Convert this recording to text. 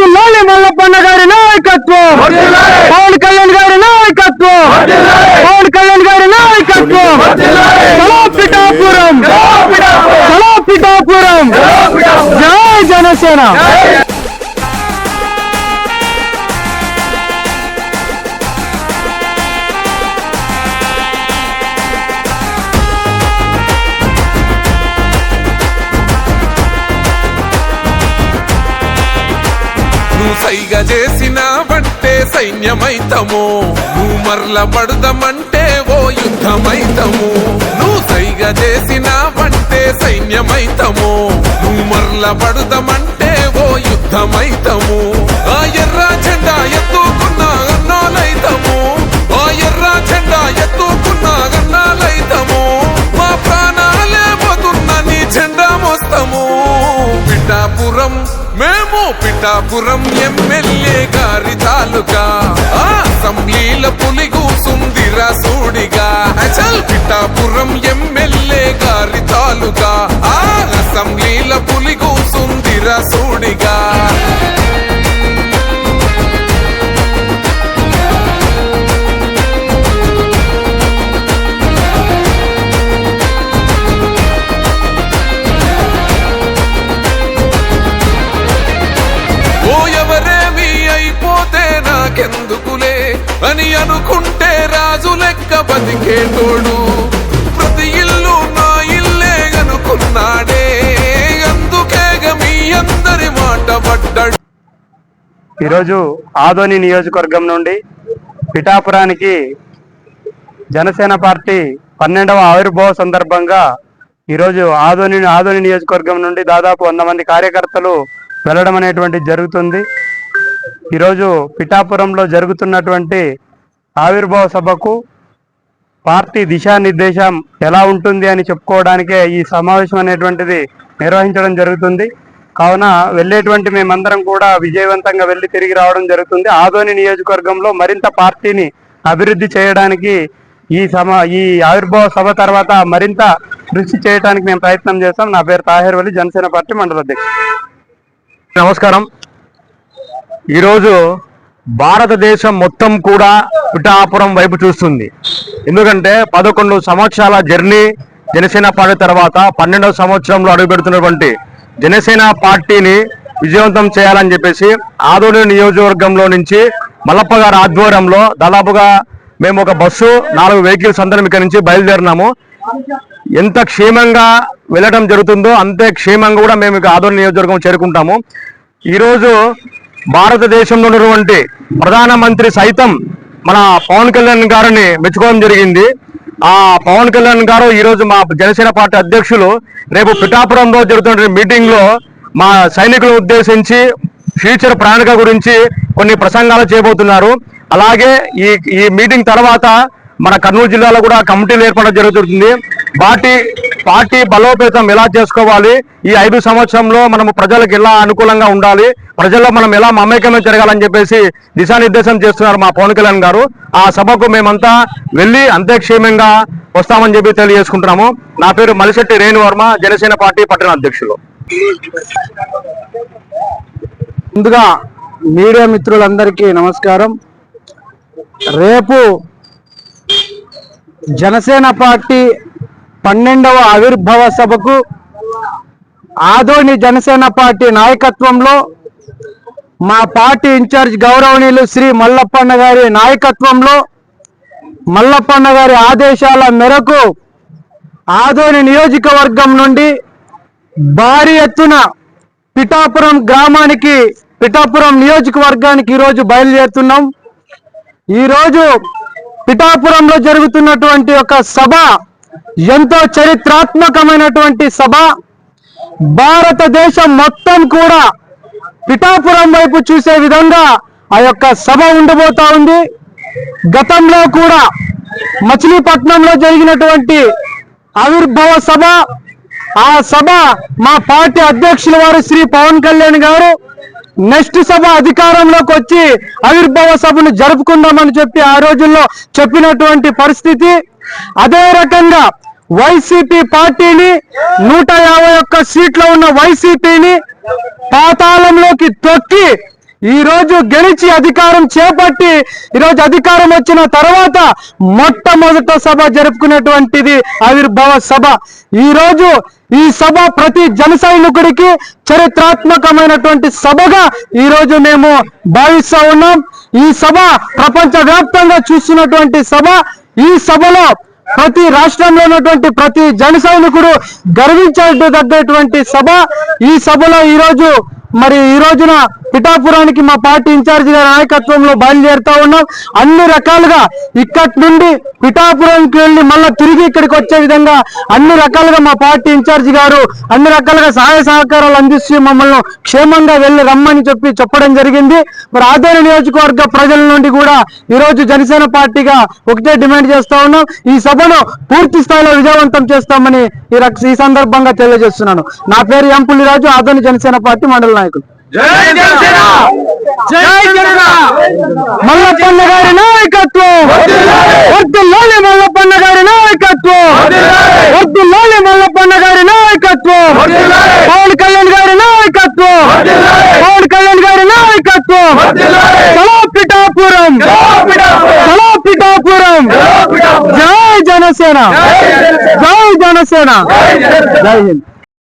వర్దిల్లాలి మల్లప్పన్న గారి నాయకత్వం. పవన్ కళ్యాణ్ గారి నాయకత్వం. పవన్ కళ్యాణ్ గారి నాయకత్వం. చలో పిఠాపురం చలో పిఠాపురం జై జనసేన. సైగ చేసిన బట్టే సైన్యమైతము. నువ్వు మరల పడదమంటే ఓ యుద్ధమైతము. నువ్వు సైగ చేసిన బట్టే సైన్యమైతము. నువ్వు మరల పడదమంటే ఓ యుద్ధమైతము. ఆ ఎర్ర జెండా మేము పిఠాపురం ఎమ్మెల్యే గారి తాలూకా. అసెంబ్లీల పులి కూసుందిరా సూడిగా అచల్ పిఠాపురం ఎమ్మెల్యే గారి తాలూకా. అసెంబ్లీల పులి కూసుందిరా సూడిగా అని అనుకుంటే రాజు లెక్క బతికేటోడు. ప్రతి ఇల్లు నా ఇల్లే అనుకున్నాడే. అందుకేగ మీ అందరి మాట పడ్డాడు. ఈరోజు ఆదోని నియోజకవర్గం నుండి పిఠాపురానికి జనసేన పార్టీ పన్నెండవ ఆవిర్భావ సందర్భంగా ఈరోజు ఆదోని ఆదోని నియోజకవర్గం నుండి దాదాపు వంద మంది కార్యకర్తలు వెళ్ళడం అనేటువంటి జరుగుతుంది. ఈరోజు పిఠాపురంలో జరుగుతున్నటువంటి ఆవిర్భావ సభకు పార్టీ దిశానిర్దేశం ఎలా ఉంటుంది అని చెప్పుకోవడానికే ఈ సమావేశం అనేటువంటిది నిర్వహించడం జరుగుతుంది. కావున వెళ్ళేటువంటి మేమందరం కూడా విజయవంతంగా వెళ్ళి తిరిగి రావడం జరుగుతుంది. ఆదోని నియోజకవర్గంలో మరింత పార్టీని అభివృద్ధి చేయడానికి ఈ సమ ఈ ఆవిర్భావ సభ తర్వాత మరింత కృషి చేయడానికి మేము ప్రయత్నం చేస్తాం. నా పేరు తాహిర్ వలి జనసేన పార్టీ మండల అధ్యక్షుడు. నమస్కారం. ఈరోజు భారతదేశం మొత్తం కూడా పిఠాపురం వైపు చూస్తుంది. ఎందుకంటే పదకొండు సంవత్సరాల జర్నీ జనసేన పార్టీ తర్వాత పన్నెండవ సంవత్సరంలో అడుగుపెడుతున్నటువంటి జనసేన పార్టీని విజయవంతం చేయాలని చెప్పేసి ఆదోని నియోజకవర్గంలో నుంచి మల్లప్ప గారి ఆధ్వర్యంలో దాదాపుగా మేము ఒక బస్సు నాలుగు వెహికల్స్ అందరం ఇక్కడ నుంచి బయలుదేరినాము. ఎంత క్షేమంగా వెళ్ళడం జరుగుతుందో అంతే క్షేమంగా కూడా మేము ఇక ఆదోని నియోజకవర్గం చేరుకుంటాము. ఈరోజు భారతదేశంలో ఉన్నటువంటి ప్రధానమంత్రి సైతం మన పవన్ కళ్యాణ్ గారిని మెచ్చుకోవడం జరిగింది. ఆ పవన్ కళ్యాణ్ గారు ఈరోజు మా జనసేన పార్టీ అధ్యక్షులు రేపు పిఠాపురంలో జరుగుతున్న మీటింగ్లో మా సైనికులను ఉద్దేశించి ఫ్యూచర్ ప్రణాళిక గురించి కొన్ని ప్రసంగాలు చేయబోతున్నారు. అలాగే ఈ ఈ మీటింగ్ తర్వాత మన కర్నూలు జిల్లాలో కూడా కమిటీలు ఏర్పడడం జరుగుతుంది. పార్టీ పార్టీ బలోపేతం ఎలా చేసుకోవాలి? ఈ ఐదు సంవత్సరంలో మనము ప్రజలకు ఎలా అనుకూలంగా ఉండాలి? ప్రజల్లో మనం ఎలా మమేకమే జరగాలని చెప్పేసి దిశానిర్దేశం చేస్తున్నారు మా పవన్ కళ్యాణ్ గారు. ఆ సభకు మేమంతా వెళ్ళి అంతే క్షేమంగా వస్తామని చెప్పి తెలియజేసుకుంటున్నాము. నా పేరు మలిశెట్టి రేణువర్మ జనసేన పార్టీ పట్టణ అధ్యక్షులు. ముందుగా మీడియా మిత్రులందరికీ నమస్కారం. రేపు జనసేన పార్టీ పన్నెండవ ఆవిర్భావ సభకు ఆదోని జనసేన పార్టీ నాయకత్వంలో మా పార్టీ ఇన్ఛార్జ్ గౌరవనీయులు శ్రీ మల్లప్పన్న గారి నాయకత్వంలో మల్లప్పన్న గారి ఆదేశాల మేరకు ఆదోని నియోజకవర్గం నుండి భారీ ఎత్తున పిఠాపురం గ్రామానికి పిఠాపురం నియోజకవర్గానికి ఈరోజు బయలుదేరుతున్నాం. ఈరోజు పిఠాపురంలో జరుగుతున్నటువంటి ఒక సభ ఎంతో చరిత్రాత్మకమైనటువంటి సభ. భారతదేశం మొత్తం కూడా పిఠాపురం వైపు చూసే విధంగా ఆ యొక్క సభ ఉండబోతా ఉంది. గతంలో కూడా మచిలీపట్నంలో జరిగినటువంటి ఆవిర్భావ సభ ఆ సభ మా పార్టీ అధ్యక్షుల వారు శ్రీ పవన్ కళ్యాణ్ గారు నెక్స్ట్ సభ అధికారంలోకి వచ్చి ఆవిర్భావ సభను జరుపుకుందామని చెప్పి ఆ రోజుల్లో చెప్పినటువంటి పరిస్థితి. అదే రకంగా వైసీపీ పార్టీని నూట యాభై ఒక్క సీట్లో ఉన్న వైసీపీని పాతాళంలోకి తొక్కి ఈ రోజు గెలిచి అధికారం చేపట్టి ఈ రోజు అధికారం వచ్చిన తర్వాత మొట్టమొదట సభ జరుపుకునేటువంటిది ఆవిర్భావ సభ. ఈ రోజు ఈ సభ ప్రతి జన సైనికుడికి చరిత్రాత్మకమైనటువంటి సభగా ఈ రోజు మేము భావిస్తా ఉన్నాం. ఈ సభ ప్రపంచ వ్యాప్తంగా చూస్తున్నటువంటి సభ. ఈ సభలో ప్రతి రాష్ట్రంలో ఉన్నటువంటి ప్రతి జన సైనికుడు గర్వించదగ్గటువంటి సభ. ఈ సభలో ఈ రోజు మరి ఈ రోజున పిఠాపురానికి మా పార్టీ ఇన్ఛార్జ్ గారి నాయకత్వంలో బయలుదేరుతా ఉన్నాం. అన్ని రకాలుగా ఇక్కడి నుండి పిఠాపురానికి వెళ్ళి మళ్ళీ తిరిగి ఇక్కడికి వచ్చే విధంగా అన్ని రకాలుగా మా పార్టీ ఇన్ఛార్జ్ గారు అన్ని రకాలుగా సహాయ సహకారాలు అందిస్తూ మమ్మల్ని క్షేమంగా వెళ్ళి రమ్మని చెప్పి చెప్పడం జరిగింది. మరి ఆదరణ నియోజకవర్గ ప్రజల నుండి కూడా ఈ రోజు జనసేన పార్టీగా ఒకటే డిమాండ్ చేస్తా ఉన్నాం. ఈ సభను పూర్తి స్థాయిలో విజయవంతం చేస్తామని ఈ ఈ సందర్భంగా తెలియజేస్తున్నాను. నా పేరు ఎం పుల్లిరాజు ఆదోని జనసేన పార్టీ మండల నాయకులు. మల్లప్పన్న గారి నాయకత్వం! వర్దుల్లోని మల్లప్పన్న గారి నాయకత్వం! వర్దుల్లోని మల్లప్పన్న గారి నాయకత్వం! పవన్ కళ్యాణ్ గారి నాయకత్వం! పవన్ కళ్యాణ్ గారి నాయకత్వం! పిఠాపురం పిఠాపురం జై జనసేన! జై జనసేన! జై హింద్!